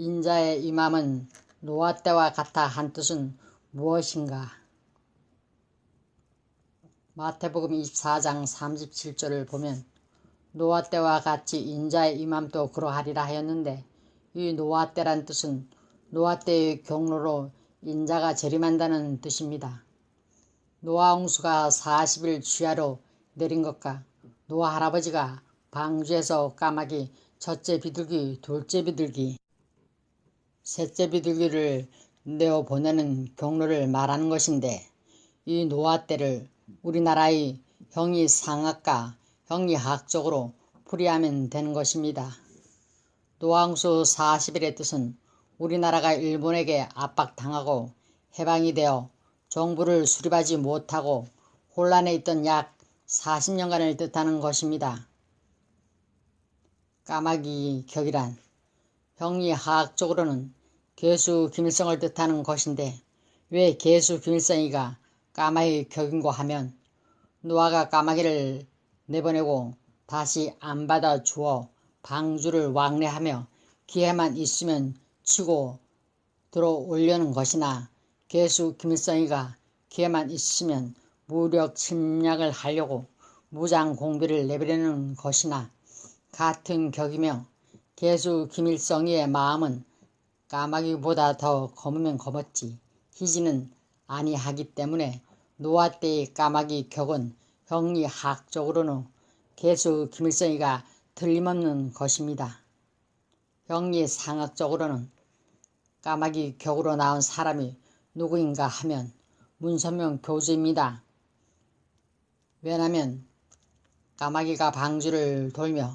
인자의 임함은 노아 때와 같아 한 뜻은 무엇인가? 마태복음 24장 37절을 보면 노아 때와 같이 인자의 임함도 그러하리라 하였는데 이 노아 때란 뜻은 노아 때의 경로로 인자가 재림한다는 뜻입니다. 노아 홍수가 40일 주야로 내린 것과 노아 할아버지가 방주에서 까마귀 첫째 비둘기, 둘째 비둘기, 셋째 비둘기를 내어 보내는 경로를 말하는 것인데 이 노아 때를 우리나라의 형이 상학과 형이 학적으로 풀이하면 되는 것입니다. 노항수 40일의 뜻은 우리나라가 일본에게 압박당하고 해방이 되어 정부를 수립하지 못하고 혼란에 있던 약 40년간을 뜻하는 것입니다. 까마귀 격이란 형리 화학적으로는 개수 김일성을 뜻하는 것인데 왜 개수 김일성이가 까마귀 격인고 하면 노아가 까마귀를 내보내고 다시 안 받아 주어 방주를 왕래하며 기회만 있으면 치고 들어올려는 것이나 개수 김일성이가 기회만 있으면 무력 침략을 하려고 무장 공비를 내버리는 것이나 같은 격이며 개수 김일성이의 마음은 까마귀보다 더 검으면 검었지 희지는 아니하기 때문에 노아 때의 까마귀 격은 형리학적으로는 개수 김일성이가 틀림없는 것입니다. 형리상학적으로는 까마귀 격으로 나온 사람이 누구인가 하면 문선명 교수입니다. 왜냐면 까마귀가 방주를 돌며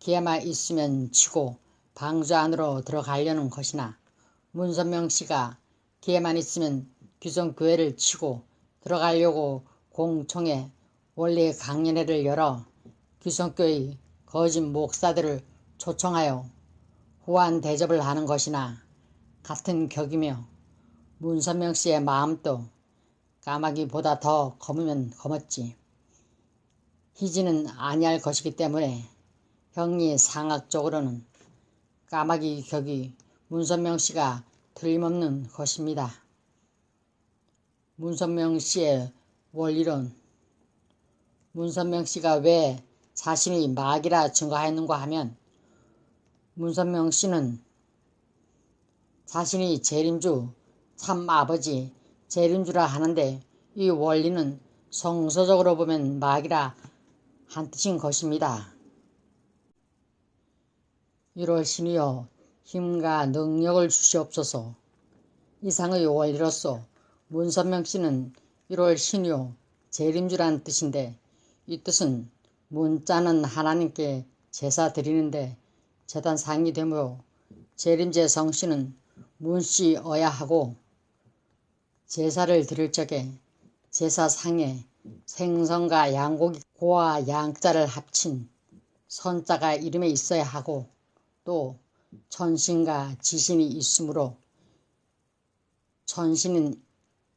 기회만 있으면 치고 방주 안으로 들어가려는 것이나 문선명 씨가 기회만 있으면 귀성교회를 치고 들어가려고 공청회 원래 강연회를 열어 귀성교의 거짓 목사들을 초청하여 후한 대접을 하는 것이나 같은 격이며 문선명 씨의 마음도 까마귀보다 더 검으면 검었지. 희지는 아니할 것이기 때문에 형리 상학적으로는 까마귀 격이 문선명 씨가 틀림없는 것입니다. 문선명 씨의 원리론 문선명 씨가 왜 자신이 마귀라 증거하였는가 하면 문선명 씨는 자신이 재림주 참 아버지 재림주라 하는데 이 원리는 성서적으로 보면 마귀라 한 뜻인 것입니다. 1월 신이여 힘과 능력을 주시옵소서. 이상의 원리로서 문선명 씨는 1월 신이요 재림주란 뜻인데 이 뜻은 문자는 하나님께 제사 드리는데 재단 상이 되므로 재림제 성씨는 문씨 어야 하고 제사를 드릴 적에 제사 상에 생선과 양고기 고와 양자를 합친 선자가 이름에 있어야 하고 또 천신과 지신이 있으므로 천신은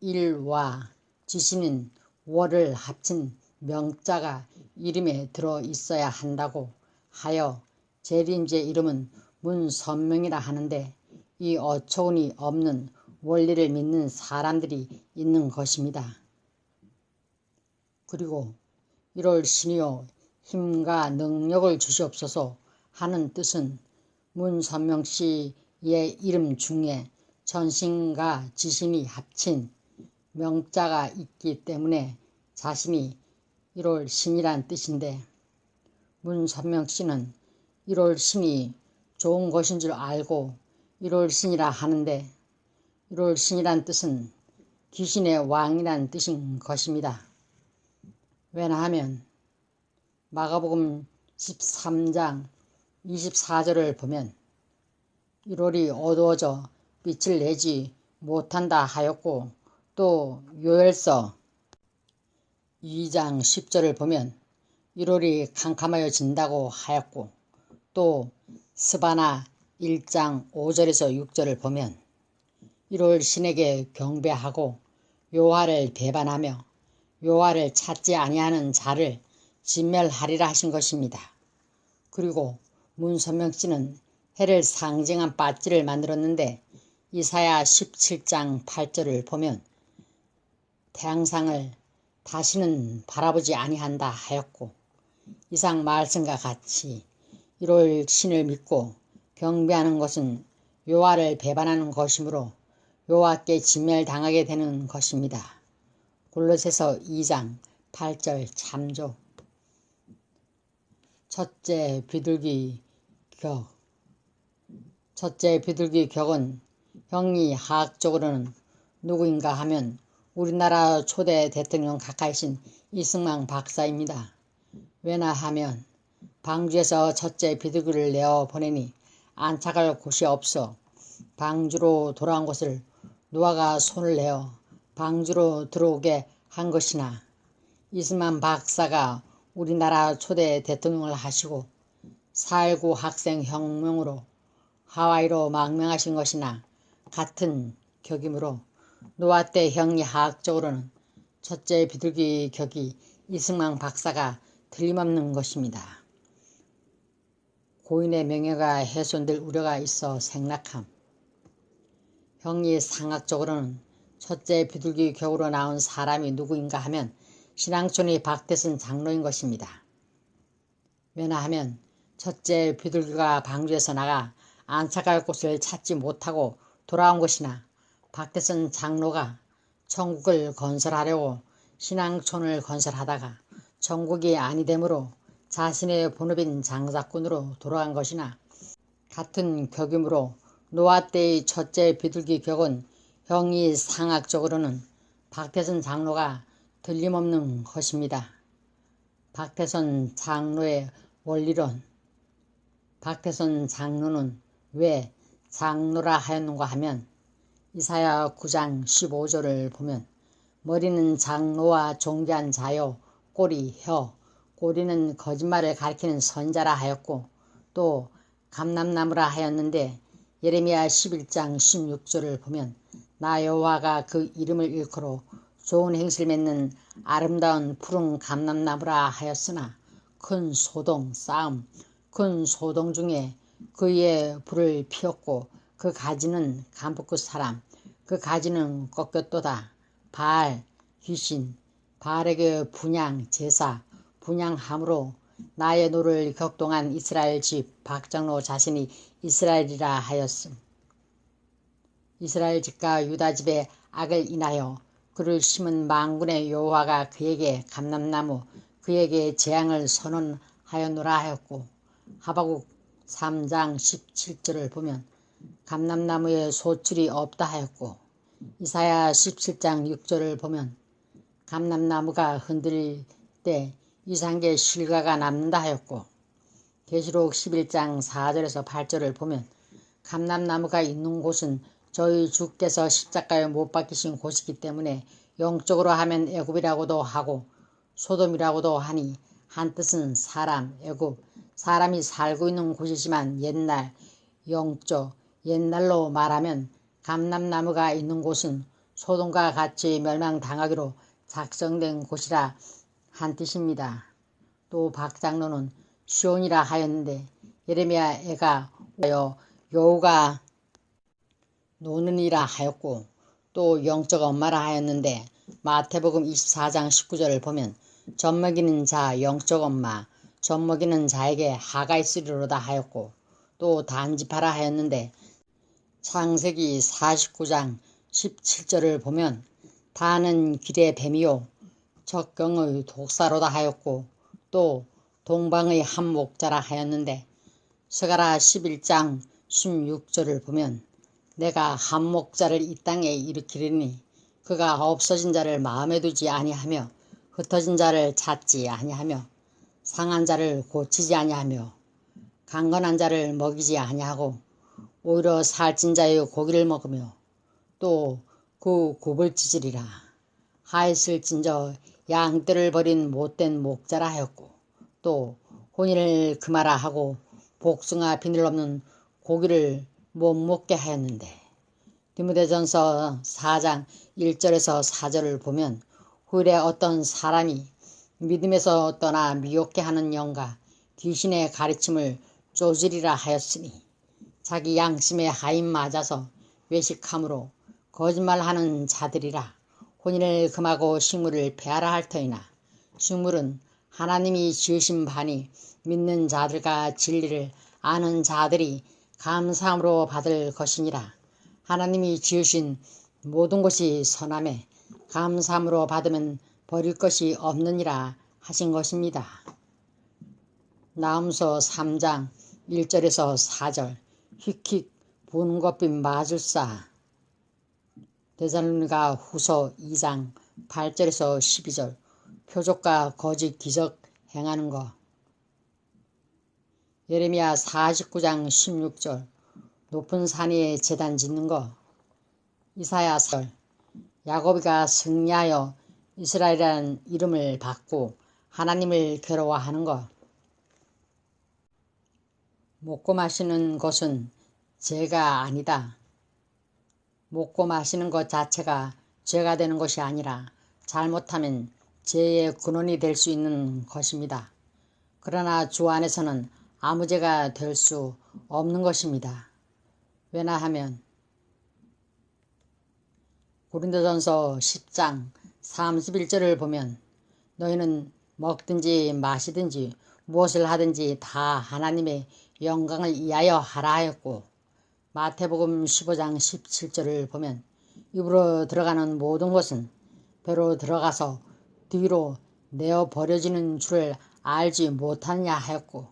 일와 지신은 월을 합친 명자가 이름에 들어 있어야 한다고 하여 재림제 이름은 문선명이라 하는데 이 어처구니 없는 원리를 믿는 사람들이 있는 것입니다. 그리고 1월 신이여 힘과 능력을 주시옵소서 하는 뜻은 문선명 씨의 이름 중에 전신과 지신이 합친 명자가 있기 때문에 자신이 1월 신이란 뜻인데 문선명 씨는 1월 신이 좋은 것인 줄 알고 1월 신이라 하는데 1월 신이란 뜻은 귀신의 왕이란 뜻인 것입니다. 왜냐하면 마가복음 13장 24절을 보면 1월이 어두워져 빛을 내지 못한다 하였고 또 요엘서 2장 10절을 보면 1월이 캄캄하여 진다고 하였고 또 스바나 1장 5절에서 6절을 보면 1월 신에게 경배하고 요하를 배반하며 요하를 찾지 아니하는 자를 진멸하리라 하신 것입니다. 그리고 문선명 씨는 해를 상징한 빠찌를 만들었는데 이사야 17장 8절을 보면 태양상을 다시는 바라보지 아니한다 하였고 이상 말씀과 같이 1월 신을 믿고 경배하는 것은 요하를 배반하는 것이므로 요하께 진멸당하게 되는 것입니다. 골로새서 2장 8절 참조 첫째 비둘기 격 첫째 비둘기 격은 형이 하학적으로는 누구인가 하면 우리나라 초대 대통령 가까이신 이승만 박사입니다. 왜나 하면 방주에서 첫째 비둘기를 내어 보내니 안착할 곳이 없어 방주로 돌아온 것을 노아가 손을 내어 방주로 들어오게 한 것이나 이승만 박사가 우리나라 초대 대통령을 하시고 4.19 학생 혁명으로 하와이로 망명하신 것이나 같은 격이므로 노아 때 형리 하학적으로는 첫째 비둘기 격이 이승만 박사가 틀림없는 것입니다. 고인의 명예가 훼손될 우려가 있어 생략함. 형리 상학적으로는 첫째 비둘기 격으로 나온 사람이 누구인가 하면 신앙촌의 박대선 장로인 것입니다. 왜냐하면 첫째 비둘기가 방주에서 나가 안착할 곳을 찾지 못하고 돌아온 것이나 박대선 장로가 천국을 건설하려고 신앙촌을 건설하다가 천국이 아니되므로 자신의 본업인 장사꾼으로 돌아간 것이나 같은 격이므로 노아 때의 첫째 비둘기 격은 형이 상학적으로는 박태선 장로가 틀림없는 것입니다. 박태선 장로의 원리론 박태선 장로는 왜 장로라 하였는가 하면 이사야 9장 15절을 보면 머리는 장로와 종교한 자요 꼬리 혀 꼬리는 거짓말을 가리키는 선자라 하였고 또 감람나무라 하였는데 예레미야 11장 16절을 보면 나 여호와가 그 이름을 일컬어 좋은 행실 맺는 아름다운 푸른 감람나무라 하였으나 큰 소동 싸움 큰 소동 중에 그의 불을 피웠고 그 가지는 간북구 사람 그 가지는 꺾였도다 바알 귀신 바알에게 분양 제사 분양함으로 나의 노를 격동한 이스라엘 집 박장로 자신이 이스라엘이라 하였음. 이스라엘 집과 유다 집의 악을 인하여 그를 심은 망군의 여호와가 그에게 감람나무 그에게 재앙을 선언하였노라 하였고 하바국 3장 17절을 보면 감람나무에 소출이 없다 하였고 이사야 17장 6절을 보면 감람나무가 흔들릴 때 이상계 실과가 남는다 하였고 계시록 11장 4절에서 8절을 보면 감람나무가 있는 곳은 저희 주께서 십자가에 못 박히신 곳이기 때문에 영적으로 하면 애굽이라고도 하고 소돔이라고도 하니 한뜻은 사람 애굽 사람이 살고 있는 곳이지만 옛날 영적 옛날로 말하면 감람나무가 있는 곳은 소돔과 같이 멸망당하기로 작성된 곳이라 한 뜻입니다. 또 박장로는 시온이라 하였는데 예레미야 애가 여호가 노는이라 하였고 또 영적 엄마라 하였는데 마태복음 24장 19절을 보면 젖먹이는 자 영적 엄마 젖먹이는 자에게 하가 있으리로다 하였고 또 단지파라 하였는데 창세기 49장 17절을 보면 다는 길의 뱀이요 적경의 독사로다 하였고 또 동방의 한목자라 하였는데 스가라 11장 16절을 보면 내가 한목자를 이 땅에 일으키리니 그가 없어진 자를 마음에 두지 아니하며 흩어진 자를 찾지 아니하며 상한 자를 고치지 아니하며 강건한 자를 먹이지 아니하고 오히려 살찐 자의 고기를 먹으며 또 그 굽을 찢으리라. 하였을진저 양떼를 버린 못된 목자라 하였고 또 혼인을 금하라 하고 복숭아 비늘 없는 고기를 못 먹게 하였는데 디모데전서 4장 1절에서 4절을 보면 후일에 어떤 사람이 믿음에서 떠나 미혹게 하는 영과 귀신의 가르침을 쪼지리라 하였으니 자기 양심에 하인 맞아서 외식함으로 거짓말하는 자들이라 혼인을 금하고 식물을 폐하라 할 터이나 식물은 하나님이 지으신 바니 믿는 자들과 진리를 아는 자들이 감사함으로 받을 것이니라. 하나님이 지으신 모든 것이 선함에 감사함으로 받으면 버릴 것이 없느니라 하신 것입니다. 나음서 3장 1절에서 4절. 휙휙 보는 것빛 마술사. 대살로니가 후서 2장 8절에서 12절. 표적과 거짓 기적 행하는 것 예레미야 49장 16절. 높은 산 위에 재단 짓는 것 이사야 설 야곱이가 승리하여 이스라엘이라는 이름을 받고 하나님을 괴로워하는 것 먹고 마시는 것은 죄가 아니다. 먹고 마시는 것 자체가 죄가 되는 것이 아니라 잘못하면 죄의 근원이 될 수 있는 것입니다. 그러나 주 안에서는 아무 죄가 될 수 없는 것입니다. 왜냐하면 고린도전서 10장 31절을 보면 너희는 먹든지 마시든지 무엇을 하든지 다 하나님의 영광을 위하여 하라 하였고 마태복음 15장 17절을 보면 입으로 들어가는 모든 것은 배로 들어가서 뒤로 내어 버려지는 줄을 알지 못하느냐 하였고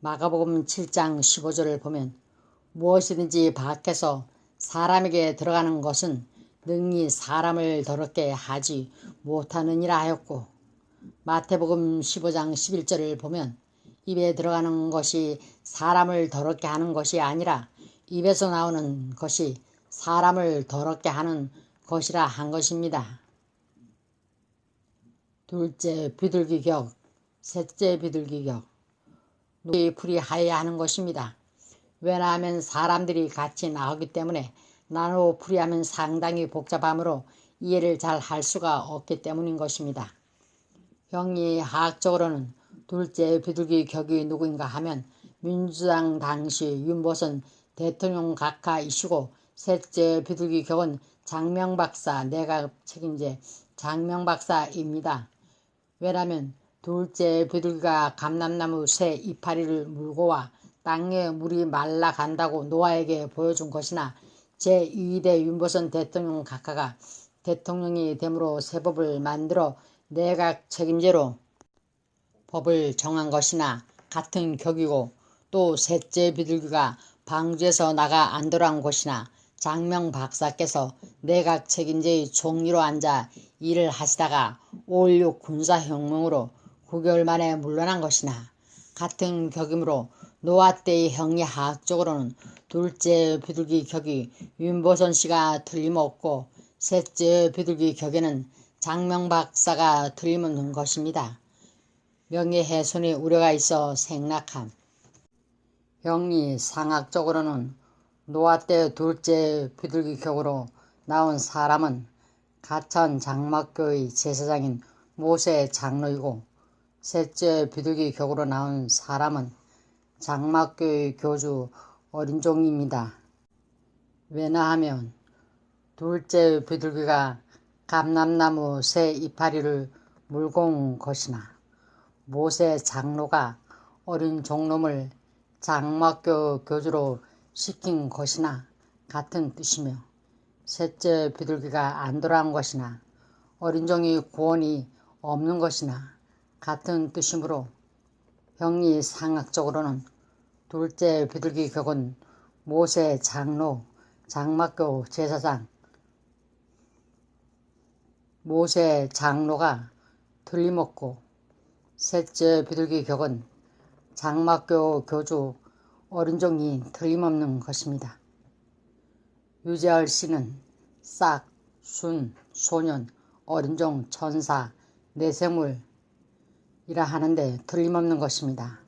마가복음 7장 15절을 보면 무엇이든지 밖에서 사람에게 들어가는 것은 능히 사람을 더럽게 하지 못하느니라 하였고 마태복음 15장 11절을 보면 입에 들어가는 것이 사람을 더럽게 하는 것이 아니라 입에서 나오는 것이 사람을 더럽게 하는 것이라 한 것입니다. 둘째 비둘기격, 셋째 비둘기격. 누이 풀이 하여야 하는 것입니다. 왜냐하면 사람들이 같이 나오기 때문에 나누어 풀이하면 상당히 복잡하므로 이해를 잘 할 수가 없기 때문인 것입니다. 형이 하학적으로는 둘째 비둘기 격이 누구인가 하면 민주당 당시 윤보선 대통령 각하이시고 셋째 비둘기 격은 장명박사 내각 책임제 장명박사입니다. 왜냐하면 둘째 비둘기가 감람나무 새 이파리를 물고 와 땅에 물이 말라간다고 노아에게 보여준 것이나 제2대 윤보선 대통령 각하가 대통령이 됨으로 새 법을 만들어 내각 책임제로 법을 정한 것이나 같은 격이고 또 셋째 비둘기가 방주에서 나가 안 돌아온 것이나 장명 박사께서 내각 책임제의 총리로 앉아 일을 하시다가 5.16 군사혁명으로 9개월 만에 물러난 것이나 같은 격이므로 노아 때의 형리 하학적으로는 둘째 비둘기 격이 윤보선 씨가 틀림없고 셋째 비둘기 격에는 장명 박사가 틀림없는 것입니다. 명예훼손의 우려가 있어 생략함. 형리 상학적으로는 노아 때 둘째 비둘기 격으로 나온 사람은 가천 장막교의 제사장인 모세 장로이고 셋째 비둘기 격으로 나온 사람은 장막교의 교주 어린종입니다. 왜냐하면 둘째 비둘기가 감람나무 새 이파리를 물고 온 것이나 모세 장로가 어린 종놈을 장막교 교주로 시킨 것이나 같은 뜻이며 셋째 비둘기가 안 돌아온 것이나 어린 종이 구원이 없는 것이나 같은 뜻이므로 형리 상학적으로는 둘째 비둘기 격은 모세 장로 장막교 제사장 모세 장로가 틀림없고 셋째 비둘기 격은 장막교 교주 어른종이 틀림없는 것입니다. 유재열 씨는 싹, 순, 소년, 어른종, 천사, 내생물 이라 하는데 틀림없는 것입니다.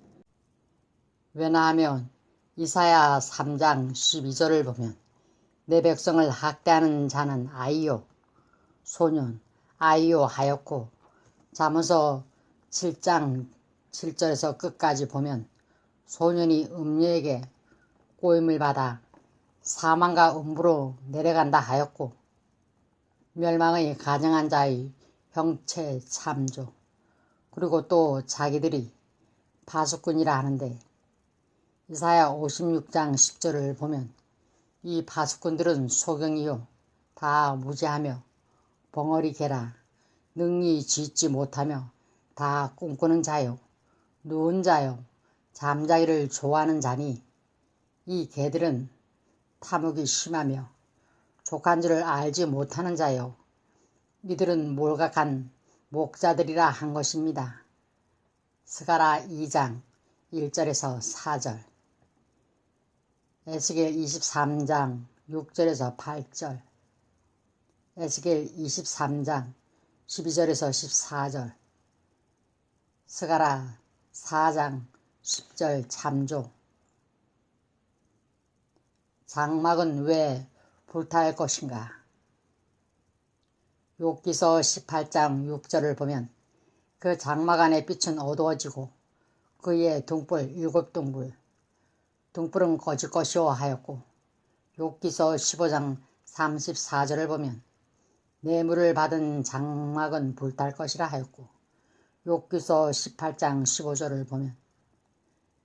왜냐하면 이사야 3장 12절을 보면 내 백성을 학대하는 자는 아이요 소년 아이요 하였고 잠언서 7장 7절에서 끝까지 보면 소년이 음녀에게 꼬임을 받아 사망과 음부로 내려간다 하였고 멸망의 가정한 자의 형체 참조 그리고 또 자기들이 파수꾼이라 하는데 이사야 56장 10절을 보면 이 파수꾼들은 소경이요 다 무지하며 벙어리 개라 능히 짓지 못하며 다 꿈꾸는 자요 누운 자요 잠자기를 좋아하는 자니. 이 개들은 탐욕이 심하며 족한 줄을 알지 못하는 자요. 이들은 몰각한 목자들이라 한 것입니다. 스가라 2장 1절에서 4절 에스겔 23장 6절에서 8절 에스겔 23장 12절에서 14절 스가라 4장 10절 참조 장막은 왜 불탈 것인가? 욕기서 18장 6절을 보면 그 장막 안의 빛은 어두워지고 그의 등불 일곱 등불 등불은 거짓 것이오 하였고 욕기서 15장 34절을 보면 뇌물을 받은 장막은 불탈 것이라 하였고 욕기서 18장 15절을 보면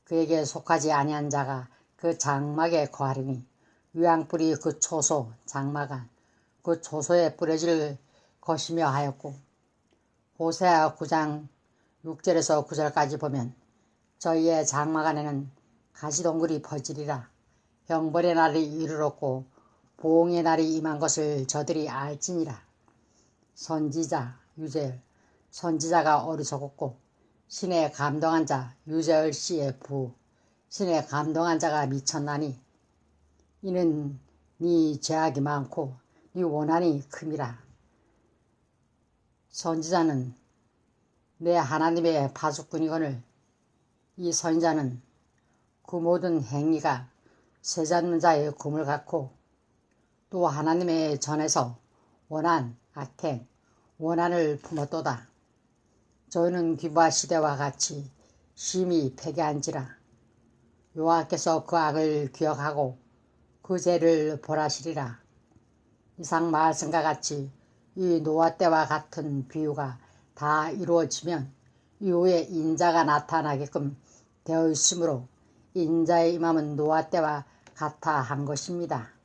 그에게 속하지 아니한 자가 그 장막에 거하리니 유황불이 그 초소 장막안 그 초소에 뿌려질 것이며 하였고 호세아 9장 6절에서 9절까지 보면 저희의 장막 안에는 가시동굴이 퍼지리라. 형벌의 날이 이르렀고 보응의 날이 임한 것을 저들이 알지니라. 선지자 유재열. 선지자가 어리석었고 신의 감동한 자 유재열 씨의 부. 신의 감동한 자가 미쳤나니 이는 네 죄악이 많고 네 원한이 큼이라 선지자는 내 하나님의 파수꾼이거늘 이 선지자는 그 모든 행위가 세잡는 자의 금을 갖고 또 하나님의 전에서 원한, 악행, 원한을 품었도다. 저희는 기부와 시대와 같이 심히 패배한지라 여호와께서 그 악을 기억하고 그 죄를 벌하시리라. 이상 말씀과 같이 이 노아 때와 같은 비유가 다 이루어지면 이후에 인자가 나타나게끔 되어 있으므로 인자의 임함은 노아 때와 같아 한 것입니다.